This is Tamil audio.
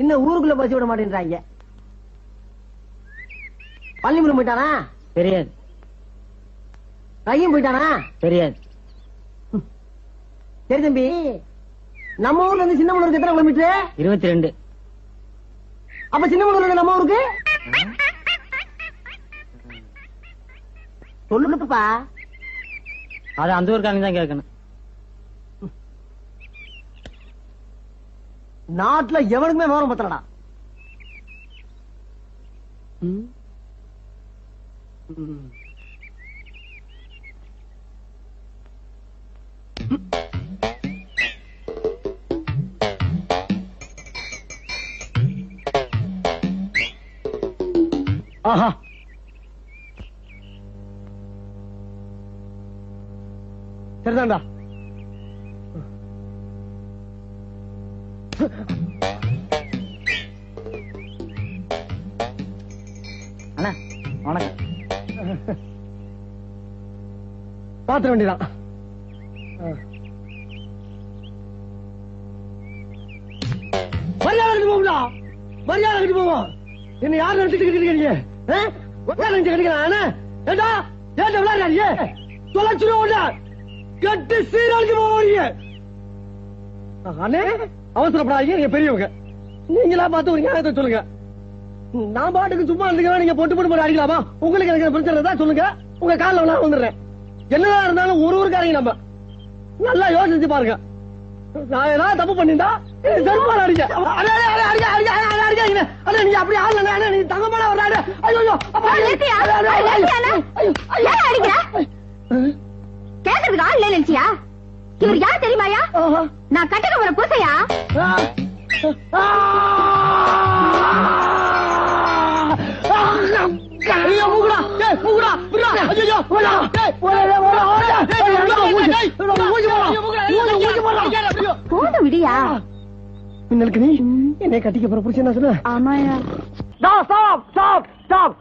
இன்னும் ஊருக்குள்ள பசி விட மாட்டேன்றாங்க. பள்ளிமுறை போயிட்டானா? தெரியாது. கையும் போயிட்டானா? தெரியாது. சரி தம்பி நம்ம ஊர்ல இருந்து சின்னமனூருக்கு எத்தனை கிலோமீட்டர்? இருபத்தி ரெண்டு அப்ப சின்னமனூர்ல இருந்து நம்ம ஊருக்கு? சொல்லுப்பா அது அந்த ஊருக்காரங்க தான் கேட்கணும். நாட்டுல எவனுக்குமே விவரம் பத்தலடா. ஆஹா. சரிதான்டா. அண்ணா வணக்கம். பாத்திர வேண்டியதான் மரியாதை கட்டி போகும்டா. மரியாதை கட்டி போவோம். என்ன யார் நடத்திட்டு இருக்கீங்க ஆ? யார் நினைச்சு கிடைக்கிறா ஏண்டா? ஏண்டா விளையாடுறீங்க தொலைச்சிருவோம்டா. கட்டு சீரழிச்சு போவீங்க அண்ணே அவசரப்படாதீங்க நீங்க பெரியவங்க. நீங்களா பார்த்து ஒரு நியாயத்தை சொல்லுங்க. நான் பாட்டுக்கு சும்மா இருந்துக்கிறேன் நீங்க பொட்டு பொட்டு போட்டு அடிக்கலாமா? உங்களுக்கு எனக்கு பிரச்சனை தான் சொல்லுங்க. உங்க காலில் நான் வந்துடுறேன் என்னதான் இருந்தாலும் ஒரு ஊருக்காரங்க நம்ம. நல்லா யோசிச்சு பாருங்க. நான் ஏதாவது தப்பு பண்ணிட்டா செருப்பால அடிக்க அடே, அடே, அடே, அடிக்க, அடிக்க, அடே, அடே, அடிக்காதீங்க. அடே, நீங்க அப்படி ஆளல அண்ணே, நீ தங்கமான ஒரு ஆளு. ஐயோ. கேக்குறதுக்கு ஆள் இல்ல நினைச்சியா இவர் யார் தெரியுமாயா. நான் கட்டுக்க போற பூசையா. போதும் விடியா. மின்னலுக்கு நீ? என்னை கட்டிக்க போற புருஷன் என்ன சொன்ன? ஆமாயா. Stop stop stop